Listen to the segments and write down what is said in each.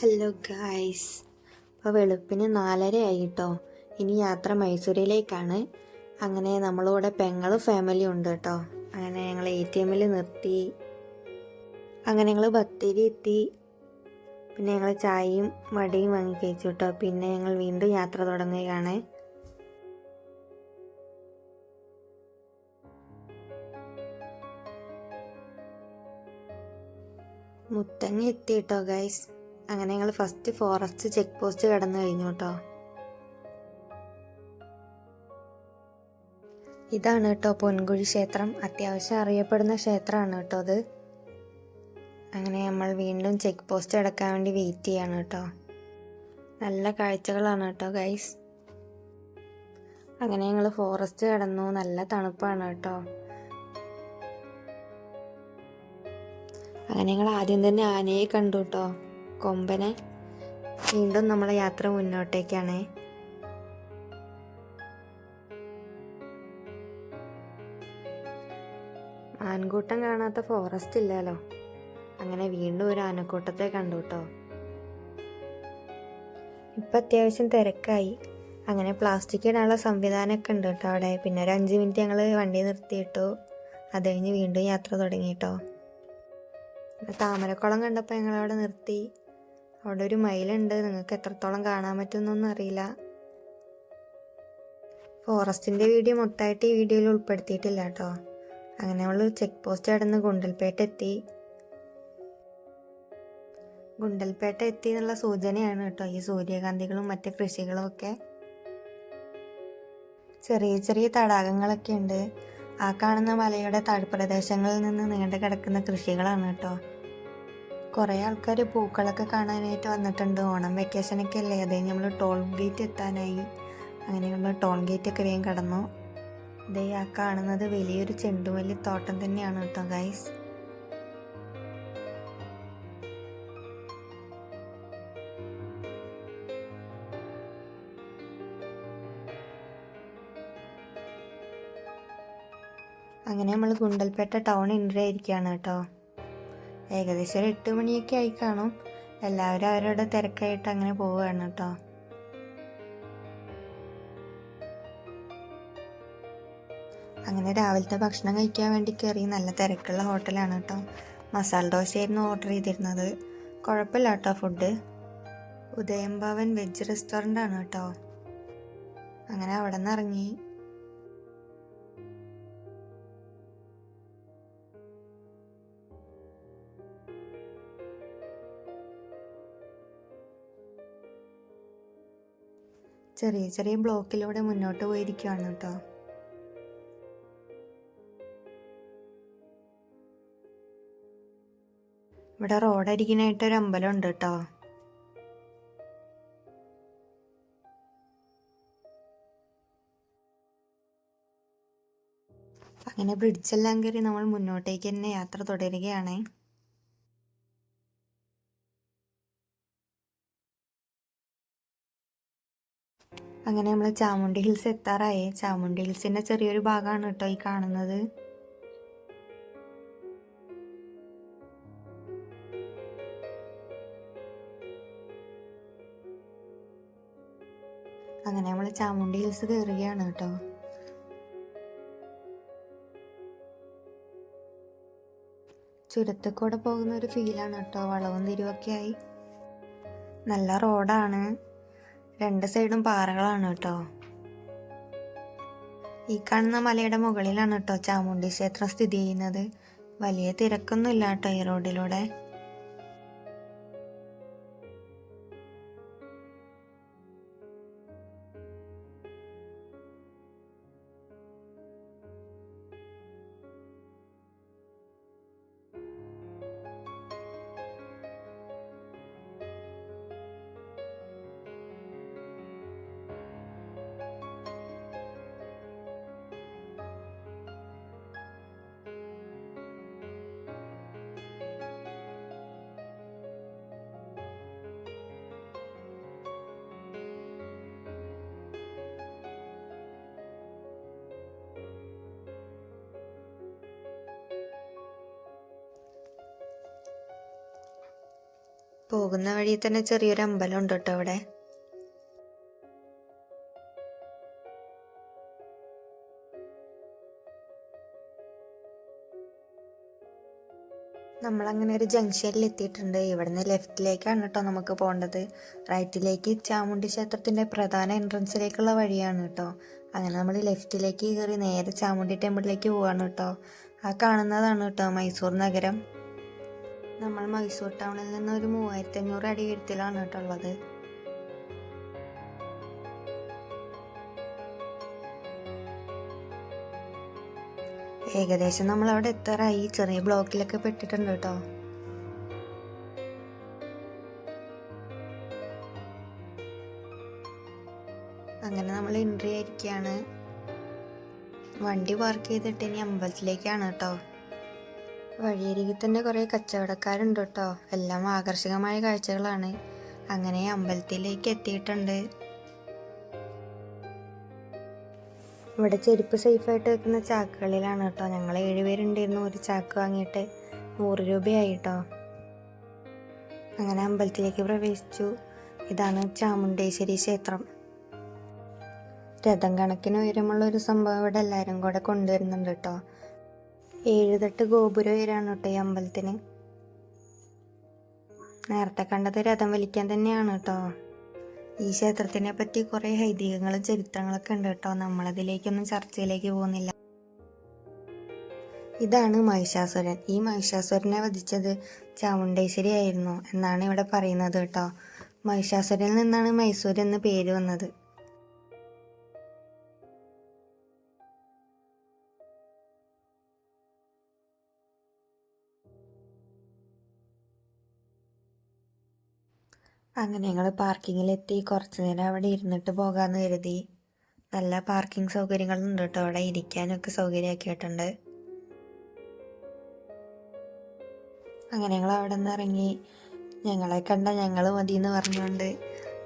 Hello guys ഇപ്പോൾ വെളുപ്പിന് നാലര ആയിട്ടോ. ഇനി യാത്ര മൈസൂരിലേക്കാണ്. അങ്ങനെ നമ്മളിവിടെ പെങ്ങളും ഫാമിലി ഉണ്ട് കേട്ടോ. അങ്ങനെ ഞങ്ങൾ എ ടി എമ്മിൽ നിർത്തി. അങ്ങനെ ഞങ്ങൾ ബത്തേരി എത്തി. പിന്നെ ഞങ്ങൾ ചായയും വടയും വാങ്ങി കഴിച്ചു കേട്ടോ. പിന്നെ ഞങ്ങൾ വീണ്ടും യാത്ര തുടങ്ങുകയാണ്. മുത്തങ്ങ എത്തി കേട്ടോ ഗൈസ് അങ്ങനെ ഞങ്ങൾ ഫസ്റ്റ് ഫോറസ്റ്റ് ചെക്ക് പോസ്റ്റ് കടന്നു കഴിഞ്ഞു കേട്ടോ ഇതാണ് കേട്ടോ പൊൻകുഴി ക്ഷേത്രം. അത്യാവശ്യം അറിയപ്പെടുന്ന ക്ഷേത്രമാണ് കേട്ടോ അത്. അങ്ങനെ നമ്മൾ വീണ്ടും ചെക്ക് പോസ്റ്റ് അടക്കാൻ വേണ്ടി വെയിറ്റ് ചെയ്യാണ് കേട്ടോ നല്ല കാഴ്ചകളാണ് കേട്ടോ ഗൈസ് അങ്ങനെ ഞങ്ങൾ ഫോറസ്റ്റ് കടന്നു. നല്ല തണുപ്പാണ് കേട്ടോ അങ്ങനെ ഞങ്ങൾ ആദ്യം തന്നെ ആനയെ കണ്ടു കേട്ടോ കൊമ്പനെ വീണ്ടും നമ്മളെ യാത്ര മുന്നോട്ടേക്കാണ്. ആൺകൂട്ടം കാണാത്ത ഫോറസ്റ്റ് ഇല്ലല്ലോ. അങ്ങനെ വീണ്ടും ഒരു ആനക്കൂട്ടത്തെ കണ്ടു കേട്ടോ ഇപ്പം അത്യാവശ്യം തിരക്കായി. അങ്ങനെ പ്ലാസ്റ്റിക് ഇടാനുള്ള സംവിധാനമൊക്കെ ഉണ്ട് കേട്ടോ അവിടെ. പിന്നെ ഒരു അഞ്ച് മിനിറ്റ് ഞങ്ങൾ വണ്ടി നിർത്തിയിട്ടു. അത് കഴിഞ്ഞ് വീണ്ടും യാത്ര തുടങ്ങി കേട്ടോ താമരക്കുളം കണ്ടപ്പോൾ ഞങ്ങളവിടെ നിർത്തി. അവിടെ ഒരു മയിലുണ്ട്. നിങ്ങൾക്ക് എത്രത്തോളം കാണാൻ പറ്റുമെന്നൊന്നും അറിയില്ല. ഫോറസ്റ്റിന്റെ വീഡിയോ മൊത്തമായിട്ട് ഈ വീഡിയോയിൽ ഉൾപ്പെടുത്തിയിട്ടില്ല കേട്ടോ. അങ്ങനെ നമ്മൾ ചെക്ക് പോസ്റ്റ് കടന്ന് ഗുണ്ടൽപേട്ട എത്തി. ഗുണ്ടൽപേട്ട എത്തി എന്നുള്ള സൂചനയാണ് കേട്ടോ ഈ സൂര്യകാന്തികളും മറ്റ് കൃഷികളും ഒക്കെ. ചെറിയ ചെറിയ തടാകങ്ങളൊക്കെ ഉണ്ട്. ആ കാണുന്ന മലയുടെ താഴ്പ്രദേശങ്ങളിൽ നിന്ന് നീണ്ടു കിടക്കുന്ന കൃഷികളാണ് കേട്ടോ. കുറേ ആൾക്കാർ പൂക്കളൊക്കെ കാണാനായിട്ട് വന്നിട്ടുണ്ട്. ഓണം വെക്കേഷനൊക്കെ അല്ലേ അതേ നമ്മൾ ടോൾ ഗേറ്റ് എത്താനായി. അങ്ങനെ നമ്മൾ ടോൾ ഗേറ്റ് ഒക്കെ വേഗം കടന്നു. ഇതേ ആ കാണുന്നത് വലിയൊരു ചെണ്ടുമല്ലി തോട്ടം തന്നെയാണ് കേട്ടോ ഗൈസ് അങ്ങനെ നമ്മൾ ഗുണ്ടൽപേട്ട ടൗൺ എൻട്രി ആയിരിക്കുകയാണ് കേട്ടോ. ഏകദേശം ഒരു എട്ട് മണിയൊക്കെ ആയി കാണും. എല്ലാവരും അവരുടെ തിരക്കായിട്ട് അങ്ങനെ പോവുകയാണ് കേട്ടോ. അങ്ങനെ രാവിലത്തെ ഭക്ഷണം കഴിക്കാൻ വേണ്ടി കയറി നല്ല തിരക്കുള്ള ഹോട്ടലാണ് കേട്ടോ. മസാല ദോശയായിരുന്നു ഓർഡർ ചെയ്തിരുന്നത്. കുഴപ്പമില്ല കേട്ടോ ഫുഡ് ഉദയം ഭവൻ വെജ് റെസ്റ്റോറന്റ് ആണ് കേട്ടോ. അങ്ങനെ അവിടെ നിന്ന് ഇറങ്ങി. ചെറിയ ചെറിയ ബ്ലോക്കിലൂടെ മുന്നോട്ട് പോയിരിക്കുകയാണ് കേട്ടോ. ഇവിടെ റോഡരികിനായിട്ട് ഒരു അമ്പലം ഉണ്ട് കേട്ടോ. അങ്ങനെ ബ്രിഡ്ജെല്ലാം കയറി നമ്മൾ മുന്നോട്ടേക്ക് തന്നെ യാത്ര തുടരുകയാണ്. അങ്ങനെ നമ്മൾ ചാമുണ്ടി ഹിൽസ് എത്താറായി. ചാമുണ്ടി ഹിൽസിന്റെ ചെറിയൊരു ഭാഗമാണ് കേട്ടോ ഈ കാണുന്നത്. അങ്ങനെ നമ്മൾ ചാമുണ്ടി ഹിൽസ് കയറുകയാണ് കേട്ടോ. ചുരത്തിൽ പോകുന്ന ഒരു ഫീലാണ് കേട്ടോ. വളവും തിരിവൊക്കെ ആയി. നല്ല റോഡാണ് രണ്ട് സൈഡും പാറകളാണ് കേട്ടോ. ഈ കാണുന്ന മലയുടെ മുകളിലാണ് കേട്ടോ ചാമുണ്ടി ക്ഷേത്രം സ്ഥിതി ചെയ്യുന്നത്. വലിയ തിരക്കൊന്നുമില്ല കേട്ടോ ഈ റോഡിലൂടെ. പോകുന്ന വഴി തന്നെ ചെറിയൊരു അമ്പലം ഉണ്ട് കേട്ടോ അവിടെ? നമ്മളങ്ങനെ ഒരു ജംഗ്ഷനിൽ എത്തിയിട്ടുണ്ട്. ഇവിടുന്ന് ലെഫ്റ്റിലേക്കാണ് കേട്ടോ നമുക്ക് പോകേണ്ടത്. റൈറ്റിലേക്ക് ചാമുണ്ടി ക്ഷേത്രത്തിന്റെ പ്രധാന എൻട്രൻസിലേക്കുള്ള വഴിയാണ് കേട്ടോ. അങ്ങനെ നമ്മൾ ലെഫ്റ്റിലേക്ക് കയറി നേരെ ചാമുണ്ടി ടെമ്പിളിലേക്ക് പോവാണ് കേട്ടോ. ആ കാണുന്നതാണ് കേട്ടോ മൈസൂർ നഗരം. നമ്മൾ മൈസൂർ ടൗണിൽ നിന്ന് ഒരു മൂവായിരത്തി അഞ്ഞൂറ് അടി ഉയരത്തിലാണ് കേട്ടോ ഉള്ളത്. ഏകദേശം നമ്മൾ അവിടെ എത്താറായി. ചെറിയ ബ്ലോക്കിലൊക്കെ പെട്ടിട്ടുണ്ട് കേട്ടോ. അങ്ങനെ നമ്മൾ എൻട്രി ആയിരിക്കുകയാണ് വണ്ടി പാർക്ക് ചെയ്തിട്ട് ഇനി അമ്പലത്തിലേക്കാണ് കേട്ടോ. വഴിയരികിൽ തന്നെ കുറേ കച്ചവടക്കാരുണ്ട് കേട്ടോ എല്ലാം ആകർഷകമായ കാഴ്ചകളാണ്. അങ്ങനെ അമ്പലത്തിലേക്ക് എത്തിയിട്ടുണ്ട്. ഇവിടെ ചെരുപ്പ് സേഫായിട്ട് വെക്കുന്ന ചാക്കുകളിലാണ് കേട്ടോ. ഞങ്ങൾ ഏഴുപേരുണ്ടായിരുന്നു ഒരു ചാക്ക് വാങ്ങിയിട്ട് നൂറ് രൂപയായി കേട്ടോ അങ്ങനെ അമ്പലത്തിലേക്ക് പ്രവേശിച്ചു. ഇതാണ് ചാമുണ്ടേശ്വരി ക്ഷേത്രം. രഥം കണക്കിന് ഉയരമുള്ള ഒരു സംഭവം ഇവിടെ എല്ലാവരും കൂടെ കൊണ്ടുവരുന്നുണ്ട് കേട്ടോ. ഏഴുതട്ട് ഗോപുരം ഉയരാണ് കേട്ടോ ഈ അമ്പലത്തിന്. നേരത്തെ കണ്ടത് രഥം വലിക്കാൻ തന്നെയാണ് കേട്ടോ. ഈ ക്ഷേത്രത്തിനെ പറ്റി കുറേ ഐതിഹ്യങ്ങളും ചരിത്രങ്ങളൊക്കെ ഉണ്ട് കേട്ടോ. നമ്മളതിലേക്കൊന്നും ചർച്ചയിലേക്ക് പോകുന്നില്ല. ഇതാണ് മഹിഷാസുരൻ. ഈ മഹിഷാസുരനെ വധിച്ചത് ചാമുണ്ടേശ്വരി ആയിരുന്നു എന്നാണ് ഇവിടെ പറയുന്നത് കേട്ടോ. മഹിഷാസുരനിൽ നിന്നാണ് മൈസൂർ എന്ന് പേര് വന്നത്. അങ്ങനെ ഞങ്ങൾ പാർക്കിങ്ങിലെത്തി. കുറച്ച് നേരം അവിടെ ഇരുന്നിട്ട് പോകാമെന്ന് കരുതി. നല്ല പാർക്കിംഗ് സൗകര്യങ്ങളുണ്ട് കേട്ടോ അവിടെ ഇരിക്കാനൊക്കെ സൗകര്യമാക്കിയിട്ടുണ്ട്. അങ്ങനെ ഞങ്ങൾ അവിടെ നിന്ന് ഇറങ്ങി. ഞങ്ങളെ കണ്ട ഞങ്ങൾ മതി എന്ന് പറഞ്ഞുകൊണ്ട്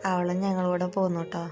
അവളും ഞങ്ങളൂടെ പോന്നു കേട്ടോ